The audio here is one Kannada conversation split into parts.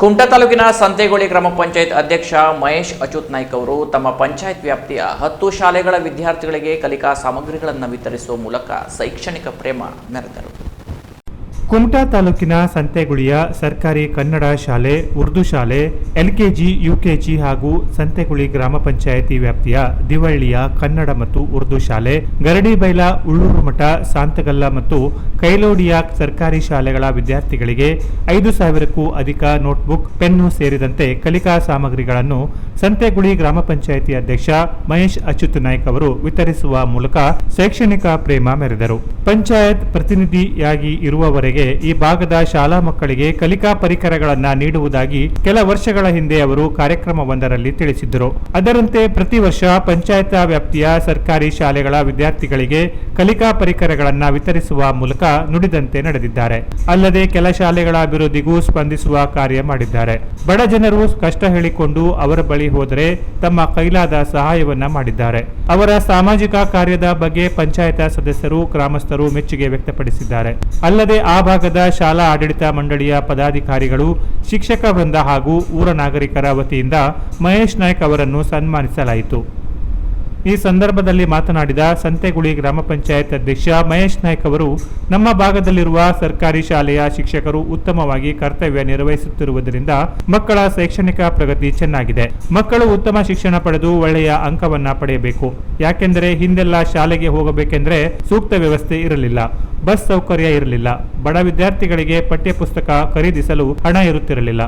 ಕುಮಟಾ ತಾಲೂಕಿನ ಸಂತೆಗೋಳಿ ಗ್ರಾಮ ಪಂಚಾಯತ್ ಅಧ್ಯಕ್ಷ ಮಹೇಶ್ ಅಚ್ಯುತ್ ನಾಯ್ಕ್ ಅವರು ತಮ್ಮ ಪಂಚಾಯತ್ ವ್ಯಾಪ್ತಿಯ ಹತ್ತು ಶಾಲೆಗಳ ವಿದ್ಯಾರ್ಥಿಗಳಿಗೆ ಕಲಿಕಾ ಸಾಮಗ್ರಿಗಳನ್ನು ವಿತರಿಸುವ ಮೂಲಕ ಶೈಕ್ಷಣಿಕ ಪ್ರೇಮ ಮೆರೆದರು. ಕುಮಟಾ ತಾಲೂಕಿನ ಸಂತೆಗುಳಿಯ ಸರ್ಕಾರಿ ಕನ್ನಡ ಶಾಲೆ, ಉರ್ದು ಶಾಲೆ, ಎಲ್ಕೆಜಿ, ಯುಕೆಜಿ ಹಾಗೂ ಸಂತೆಗುಳಿ ಗ್ರಾಮ ಪಂಚಾಯಿತಿ ವ್ಯಾಪ್ತಿಯ ದಿವಳ್ಳಿಯ ಕನ್ನಡ ಮತ್ತು ಉರ್ದು ಶಾಲೆ ಗರಡಿಬೈಲ ಉಳ್ಳೂರು ಮಠ, ಸಾಂತಗಲ್ಲ ಮತ್ತು ಕೈಲೋಡಿಯ ಸರ್ಕಾರಿ ಶಾಲೆಗಳ ವಿದ್ಯಾರ್ಥಿಗಳಿಗೆ ಐದು ಸಾವಿರಕ್ಕೂ ಅಧಿಕ ನೋಟ್ಬುಕ್, ಪೆನ್ನು ಸೇರಿದಂತೆ ಕಲಿಕಾ ಸಾಮಗ್ರಿಗಳನ್ನು ಸಂತೆಗುಳಿ ಗ್ರಾಮ ಪಂಚಾಯಿತಿ ಅಧ್ಯಕ್ಷ ಮಹೇಶ್ ಅಚ್ಯುತ್ ನಾಯ್ಕ ಅವರು ವಿತರಿಸುವ ಮೂಲಕ ಶೈಕ್ಷಣಿಕ ಪ್ರೇಮ ಮೆರೆದರು. ಪಂಚಾಯತ್ ಪ್ರತಿನಿಧಿಯಾಗಿ ಇರುವವರೆಗೆ ಈ ಭಾಗದ ಶಾಲಾ ಮಕ್ಕಳಿಗೆ ಕಲಿಕಾ ಪರಿಕರಗಳನ್ನು ನೀಡುವುದಾಗಿ ಕೆಲ ವರ್ಷಗಳ ಹಿಂದೆ ಅವರು ಕಾರ್ಯಕ್ರಮವೊಂದರಲ್ಲಿ ತಿಳಿಸಿದ್ದರು. ಅದರಂತೆ ಪ್ರತಿ ವರ್ಷ ಪಂಚಾಯತ್ ವ್ಯಾಪ್ತಿಯ ಸರ್ಕಾರಿ ಶಾಲೆಗಳ ವಿದ್ಯಾರ್ಥಿಗಳಿಗೆ ಕಲಿಕಾ ಪರಿಕರಗಳನ್ನು ವಿತರಿಸುವ ಮೂಲಕ ನುಡಿದಂತೆ ನಡೆದಿದ್ದಾರೆ. ಅಲ್ಲದೆ ಕೆಲ ಶಾಲೆಗಳ ಅಭಿವೃದ್ಧಿಗೂ ಸ್ಪಂದಿಸುವ ಕಾರ್ಯ ಮಾಡಿದ್ದಾರೆ. ಬಡ ಜನರು ಕಷ್ಟ ಹೇಳಿಕೊಂಡು ಅವರ ಬಳಿ ಹೋದರೆ ತಮ್ಮ ಕೈಲಾದ ಸಹಾಯವನ್ನ ಮಾಡಿದ್ದಾರೆ. ಅವರ ಸಾಮಾಜಿಕ ಕಾರ್ಯದ ಬಗ್ಗೆ ಪಂಚಾಯತ್ ಸದಸ್ಯರು, ಗ್ರಾಮಸ್ಥರು ಮೆಚ್ಚುಗೆ ವ್ಯಕ್ತಪಡಿಸಿದ್ದಾರೆ. ಅಲ್ಲದೆ ಆ ಭಾಗದ ಶಾಲಾ ಆಡಳಿತ ಮಂಡಳಿಯ ಪದಾಧಿಕಾರಿಗಳು, ಶಿಕ್ಷಕ ವೃಂದ ಹಾಗೂ ಊರ ನಾಗರಿಕರ ವತಿಯಿಂದ ಮಹೇಶ್ ನಾಯ್ಕ್ ಅವರನ್ನು ಸನ್ಮಾನಿಸಲಾಯಿತು. ಈ ಸಂದರ್ಭದಲ್ಲಿ ಮಾತನಾಡಿದ ಸಂತೆಗುಳಿ ಗ್ರಾಮ ಪಂಚಾಯತ್ ಅಧ್ಯಕ್ಷ ಮಹೇಶ್ ನಾಯ್ಕ್ ಅವರು, ನಮ್ಮ ಭಾಗದಲ್ಲಿರುವ ಸರ್ಕಾರಿ ಶಾಲೆಯ ಶಿಕ್ಷಕರು ಉತ್ತಮವಾಗಿ ಕರ್ತವ್ಯ ನಿರ್ವಹಿಸುತ್ತಿರುವುದರಿಂದ ಮಕ್ಕಳ ಶೈಕ್ಷಣಿಕ ಪ್ರಗತಿ ಚೆನ್ನಾಗಿದೆ. ಮಕ್ಕಳು ಉತ್ತಮ ಶಿಕ್ಷಣ ಪಡೆದು ಒಳ್ಳೆಯ ಅಂಕವನ್ನ ಪಡೆಯಬೇಕು. ಯಾಕೆಂದರೆ ಹಿಂದೆಲ್ಲ ಶಾಲೆಗೆ ಹೋಗಬೇಕೆಂದರೆ ಸೂಕ್ತ ವ್ಯವಸ್ಥೆ ಇರಲಿಲ್ಲ. ಬಸ್ ಸೌಕರ್ಯ ಇರಲಿಲ್ಲ. ಬಡ ವಿದ್ಯಾರ್ಥಿಗಳಿಗೆ ಪಠ್ಯಪುಸ್ತಕ ಖರೀದಿಸಲು ಹಣ ಇರುತ್ತಿರಲಿಲ್ಲ.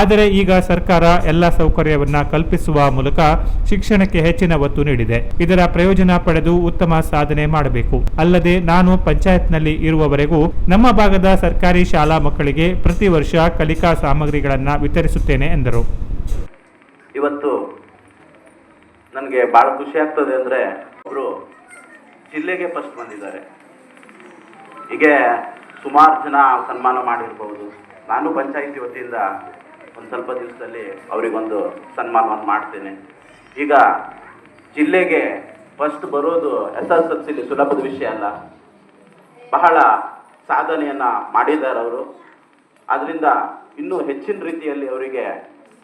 ಆದರೆ ಈಗ ಸರ್ಕಾರ ಎಲ್ಲ ಸೌಕರ್ಯವನ್ನ ಕಲ್ಪಿಸುವ ಮೂಲಕ ಶಿಕ್ಷಣಕ್ಕೆ ಹೆಚ್ಚಿನ ಒತ್ತು ನೀಡಿದೆ. ಇದರ ಪ್ರಯೋಜನ ಪಡೆದು ಉತ್ತಮ ಸಾಧನೆ ಮಾಡಬೇಕು. ಅಲ್ಲದೆ ನಾನು ಪಂಚಾಯತ್ನಲ್ಲಿ ಇರುವವರೆಗೂ ನಮ್ಮ ಭಾಗದ ಸರ್ಕಾರಿ ಶಾಲಾ ಮಕ್ಕಳಿಗೆ ಪ್ರತಿ ವರ್ಷ ಕಲಿಕಾ ಸಾಮಗ್ರಿಗಳನ್ನ ವಿತರಿಸುತ್ತೇನೆ ಎಂದರು. ಇವತ್ತು ನನಗೆ ಭಾಳ ಖುಷಿ ಆಗ್ತದೆ ಅಂದರೆ ಅವರು ಜಿಲ್ಲೆಗೆ ಫಸ್ಟ್ ಬಂದಿದ್ದಾರೆ. ಹೀಗೆ ಸುಮಾರು ಜನ ಸನ್ಮಾನ ಮಾಡಿರ್ಬೋದು. ನಾನು ಪಂಚಾಯಿತಿ ವತಿಯಿಂದ ಒಂದು ಸ್ವಲ್ಪ ದಿವಸದಲ್ಲಿ ಅವರಿಗೊಂದು ಸನ್ಮಾನವನ್ನು ಮಾಡ್ತೇನೆ. ಈಗ ಜಿಲ್ಲೆಗೆ ಫಸ್ಟ್ ಬರೋದು ಎಸ್ ಎಸ್ ಎಲ್ ಸಿಲಿ ಸುಲಭದ ವಿಷಯ ಅಲ್ಲ. ಬಹಳ ಸಾಧನೆಯನ್ನು ಮಾಡಿದ್ದಾರೆ ಅವರು ಅದರಿಂದ ಇನ್ನೂ ಹೆಚ್ಚಿನ ರೀತಿಯಲ್ಲಿ ಅವರಿಗೆ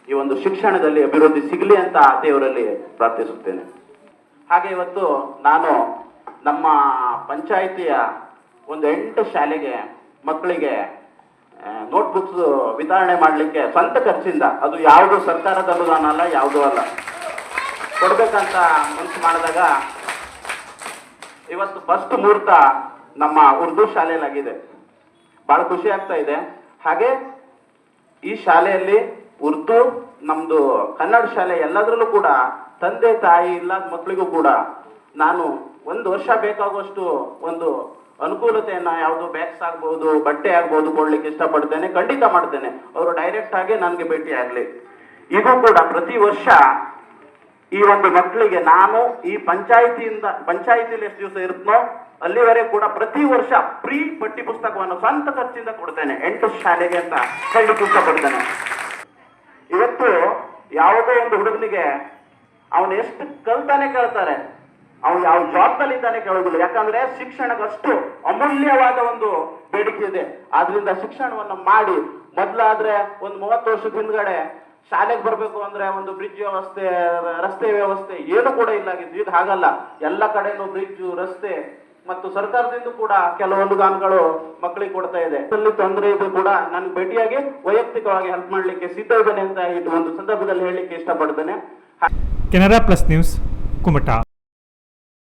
ಈ ಒಂದು ಶಿಕ್ಷಣದಲ್ಲಿ ಅಭಿವೃದ್ಧಿ ಸಿಗಲಿ ಅಂತ ದೇವರಲ್ಲಿ ಪ್ರಾರ್ಥಿಸುತ್ತೇನೆ. ಹಾಗೆ ಇವತ್ತು ನಾನು ನಮ್ಮ ಪಂಚಾಯಿತಿಯ ಒಂದು ಎಂಟು ಶಾಲೆಗೆ ಮಕ್ಕಳಿಗೆ ನೋಟ್ಬುಕ್ಸ್ ವಿತರಣೆ ಮಾಡಲಿಕ್ಕೆ ಸ್ವಂತ ಖರ್ಚಿಂದ. ಅದು ಯಾವುದು ಸರ್ಕಾರದ ಅನುದಾನ ಅಲ್ಲ, ಯಾವುದೂ ಅಲ್ಲ. ಕೊಡಬೇಕಂತ ಮನಸ್ಸು ಮಾಡಿದಾಗ ಇವತ್ತು ಫಸ್ಟ್ ಮುಹೂರ್ತ ನಮ್ಮ ಉರ್ದು ಶಾಲೆಯಲ್ಲಾಗಿದೆ. ಬಹಳ ಖುಷಿ ಆಗ್ತಾ ಇದೆ. ಹಾಗೆ ಈ ಶಾಲೆಯಲ್ಲಿ ಉರ್ದು ನಮ್ಮದು ಕನ್ನಡ ಶಾಲೆ ಎಲ್ಲದರಲ್ಲೂ ಕೂಡ ತಂದೆ ತಾಯಿ ಇಲ್ಲದ ಮಕ್ಕಳಿಗೂ ಕೂಡ ನಾನು ಒಂದು ವರ್ಷ ಬೇಕಾಗುವಷ್ಟು ಒಂದು ಅನುಕೂಲತೆಯನ್ನ ಯಾವುದು ಬ್ಯಾಗ್ಸ್ ಆಗ್ಬಹುದು ಬಟ್ಟೆ ಆಗ್ಬಹುದು ಕೊಡ್ಲಿಕ್ಕೆ ಇಷ್ಟಪಡ್ತೇನೆ, ಖಂಡಿತ ಮಾಡ್ತೇನೆ. ಅವರು ಡೈರೆಕ್ಟ್ ಆಗಿ ನನಗೆ ಭೇಟಿ ಆಗಲಿ. ಇದು ಕೂಡ ಪ್ರತಿ ವರ್ಷ ಈ ಒಂದು ಮಕ್ಕಳಿಗೆ ನಾನು ಈ ಪಂಚಾಯಿತಿಯಿಂದ ಪಂಚಾಯಿತಿಯಲ್ಲಿ ಎಷ್ಟು ದಿವಸ ಇರುತ್ತೋ ಅಲ್ಲಿವರೆಗೆ ಕೂಡ ಪ್ರತಿ ವರ್ಷ ಫ್ರೀ ಪಟ್ಟಿ ಪುಸ್ತಕವನ್ನು ಸ್ವಂತ ಖರ್ಚಿಂದ ಕೊಡ್ತೇನೆ. ಎಂಟು ಶಾಲೆಗೆ ಅಂತ ಹೇಳಿ ಪುಸ್ತಕ ಕೊಡ್ತೇನೆ. ಇವತ್ತು ಯಾವುದೋ ಒಂದು ಹುಡುಗನಿಗೆ ಅವನು ಎಷ್ಟು ಕಲ್ತಾನೆ ಕೇಳ್ತಾರೆ. ಅವನು ಯಾವ ಜಾಬ್ನಲ್ಲಿ ಇದ್ದಾನೆ ಕೇಳೋದಿಲ್ಲ ಯಾಕಂದ್ರೆ ಶಿಕ್ಷಣದಷ್ಟು ಅಮೂಲ್ಯವಾದ ಒಂದು ಬೇಡಿಕೆ ಇದೆ. ಆದ್ರಿಂದ ಶಿಕ್ಷಣವನ್ನು ಮಾಡಿ ಮೊದ್ಲಾದ್ರೆ ಒಂದು ಮೂವತ್ತು ವರ್ಷದ ಹಿಂದ್ಗಡೆ ಶಾಲೆಗೆ ಬರಬೇಕು ಅಂದ್ರೆ ಒಂದು ಬ್ರಿಡ್ಜ್ ವ್ಯವಸ್ಥೆ, ರಸ್ತೆ ವ್ಯವಸ್ಥೆ ಏನು ಕೂಡ ಇಲ್ಲ ಆಗಿದ್ವಿ ಈಗ ಹಾಗಲ್ಲ. ಎಲ್ಲ ಕಡೆನೂ ಬ್ರಿಡ್ಜ್ ರಸ್ತೆ ಮತ್ತು ಸರ್ಕಾರದಿಂದ ಕೂಡ ಕೆಲವು ಅನುದಾನಗಳು ಮಕ್ಕಳಿಗೆ ಕೊಡ್ತಾ ಇದೆ. ತೊಂದರೆ ಇದು ಕೂಡ ನನ್ಗೆ ಭೇಟಿಯಾಗಿ ವೈಯಕ್ತಿಕವಾಗಿ ಹೆಲ್ಪ್ ಮಾಡ್ಲಿಕ್ಕೆ ಸಿದ್ಧ ಇದ್ದೇನೆ ಅಂತ ಇದು ಒಂದು ಸಂದರ್ಭದಲ್ಲಿ ಹೇಳಲಿಕ್ಕೆ ಇಷ್ಟಪಡ್ತೇನೆ. Canara Plus News Kumta.